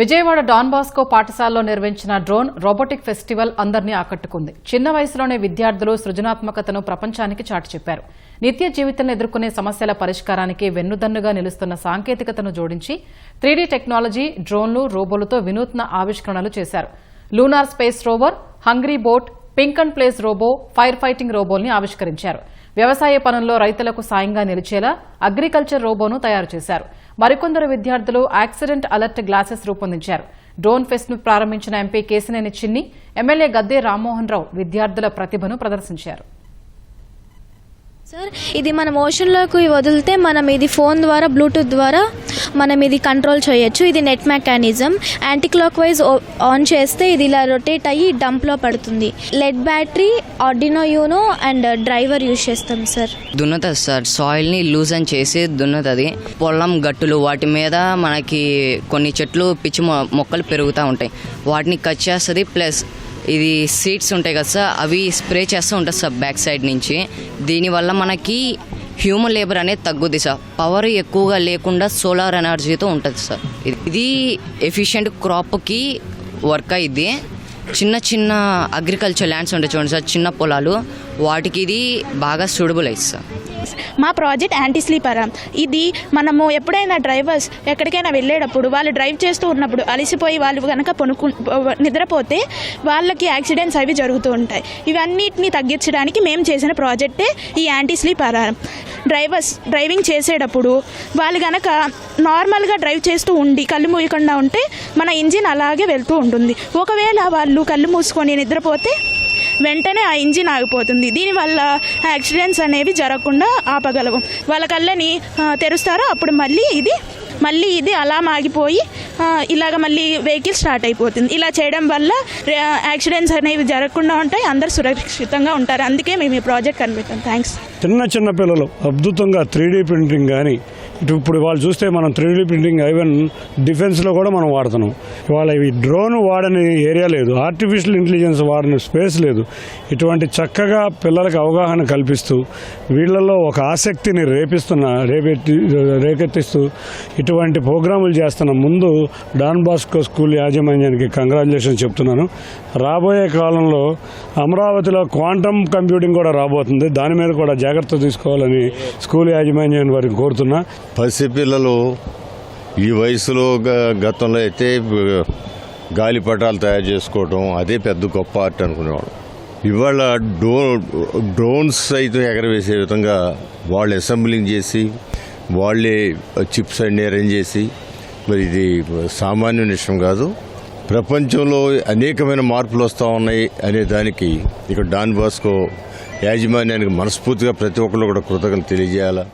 Vijayawada don Bosco పాఠశాలలో నిర్వహించిన drone robotic festival అందరినీ ఆకట్టుకుంది. చిన్న వయసులోనే విద్యార్థులు సృజనాత్మకతను ప్రపంచానికి చాటి చెప్పారు. నిత్య జీవితంలో ఎదుర్కొనే సమస్యల పరిష్కారానికి వెన్నుదన్నుగా నిలుస్తున్న సాంకేతికతను జోడించి త్రీడీ టెక్నాలజీ డ్రోన్లు రోబోలతో వినూత్న ఆవిష్కరణలు చేశారు. Lunar space rover hungry bot pick and place robo fire fighting రోబోల్ని ఆవిష్కరించారు. వ్యవసాయ పనుల్లో రైతులకు సాయంగా నిలిచేలా అగ్రికల్చర్ రోబోను తయారు చేశారు. మరికొందరు విద్యార్థులు యాక్సిడెంట్ అలర్ట్ గ్లాసెస్ రూపొందించారు. డ్రోన్ ఫెస్ట్ను ప్రారంభించిన ఎంపీ కేసినేని చిన్ని ఎమ్మెల్యే గద్దే రామ్మోహన్ రావు విద్యార్థుల ప్రతిభను ప్రదర్శించారు. సార్ ఇది మనం ఓషన్లోకి వదిలితే మనం ఇది ఫోన్ ద్వారా బ్లూటూత్ ద్వారా మనం ఇది కంట్రోల్ చేయొచ్చు. ఇది net mechanism anti clockwise on చేస్తే ఇది ఇలా రొటేట్ అయ్యి డంప్లో పడుతుంది. Lead battery Arduino Uno and driver use చేస్తాం సార్ దున్నుతుంది సార్ సాయిల్ని లూజ్ అండ్ చేసి దున్నుతుంది. పొలం గట్టులు వాటి మీద మనకి కొన్ని చెట్లు పిచ్చి మొ- మొక్కలు పెరుగుతూ ఉంటాయి. వాటిని కట్ చేస్తుంది. ప్లస్ ఇది సీడ్స్ ఉంటాయి కదా సార్ అవి స్ప్రే చేస్తూ ఉంటుంది సార్ బ్యాక్ సైడ్ నుంచి. దీనివల్ల మనకి హ్యూమన్ లేబర్ అనేది తగ్గుద్ది సార్. పవర్ ఎక్కువగా లేకుండా సోలార్ ఎనర్జీతో ఉంటుంది సార్. ఇది- ఎఫిషియెంట్ క్రాప్కి వర్క్ అయ్యిద్ది చిన్న చిన్న అగ్రికల్చర్ ల్యాండ్స్ ఉంటాయి చూడండి సార్ చిన్న పొలాలు. వాటికి ఇది బాగా సూడబుల్ అయ్యింది సార్. మా ప్రాజెక్ట్ యాంటీ స్లీపర్ ఇది మనము ఎప్పుడైనా డ్రైవర్స్ ఎక్కడికైనా వెళ్ళేటప్పుడు వాళ్ళు డ్రైవ్ చేస్తూ ఉన్నప్పుడు అలసిపోయి వాళ్ళు కనుక పొనుకు నిద్రపోతే వాళ్ళకి యాక్సిడెంట్స్ అవి జరుగుతూ ఉంటాయి. ఇవన్నిటిని తగ్గించడానికి మేము చేసిన ప్రాజెక్టే ఈ anti sleep alarm drivers driving చేసేటప్పుడు వాళ్ళు కనుక నార్మల్గా డ్రైవ్ చేస్తూ ఉండి కళ్ళు మూయకుండా ఉంటే మన ఇంజిన్ అలాగే వెళ్తూ ఉంటుంది. ఒకవేళ వాళ్ళు కళ్ళు మూసుకొని నిద్రపోతే వెంటనే ఆ ఇంజిన్ ఆగిపోతుంది. దీనివల్ల యాక్సిడెంట్స్ అనేవి జరగకుండా ఆపగలవు. వాళ్ళ కళ్ళని తెరుస్తారో అప్పుడు మళ్ళీ ఇది మళ్ళీ ఇది అలా ఆగిపోయి ఇలాగ మళ్ళీ వెహికల్ స్టార్ట్ అయిపోతుంది. ఇలా చేయడం వల్ల యాక్సిడెంట్స్ అనేవి జరగకుండా ఉంటాయి అందరు సురక్షితంగా ఉంటారు. అందుకే మేము ఈ ప్రాజెక్ట్ కనిపెట్టాం. థ్యాంక్స్. చిన్న చిన్న పిల్లలు అద్భుతంగా త్రీ ప్రింటింగ్ కానీ ఇటు ఇప్పుడు వాళ్ళు చూస్తే మనం త్రీ ప్రింటింగ్ ఈవెన్ డిఫెన్స్లో కూడా మనం వాడుతున్నాం. ఇవాళ ఇవి డ్రోన్ వాడని ఏరియా లేదు. ఆర్టిఫిషియల్ ఇంటెలిజెన్స్ వాడని స్పేస్ లేదు. ఇటువంటి చక్కగా పిల్లలకు అవగాహన కల్పిస్తూ వీళ్ళల్లో ఒక ఆసక్తిని రేపిస్తున్న రేపెత్తి రేకెత్తిస్తూ ఇటువంటి ప్రోగ్రాములు చేస్తున్న ముందు డాన్ బాస్కో స్కూల్ యాజమాన్యానికి కంగ్రాచులేషన్ చెప్తున్నాను. రాబోయే కాలంలో అమరావతిలో క్వాంటమ్ కంప్యూటింగ్ కూడా రాబోతుంది. దాని మీద కూడా జాగ్రత్త తీసుకోవాలని స్కూల్ యాజమాన్యాన్ని వారిని కోరుతున్నా. పసిపిల్లలు ఈ వయసులో గ- గతంలో అయితే గాలిపటాలు తయారు చేసుకోవటం అదే పెద్ద గొప్ప ఆర్ట్ అనుకునేవాడు ఇవాళ డ్రో డ్రోన్స్ సైతం ఎగరవేసే విధంగా వాళ్ళు అసెంబ్లింగ్ చేసి వాళ్ళే చిప్స్ అన్ని అరేంజ్ చేసి మరి ఇది సామాన్య విషయం కాదు. ప్రపంచంలో అనేకమైన మార్పులు వస్తూ ఉన్నాయి అనే దానికి ఇక్కడ డాన్ బాస్కో యాజమాన్యానికి మనస్ఫూర్తిగా ప్రతి ఒక్కరు కూడా కృతజ్ఞతలు తెలియజేయాలా.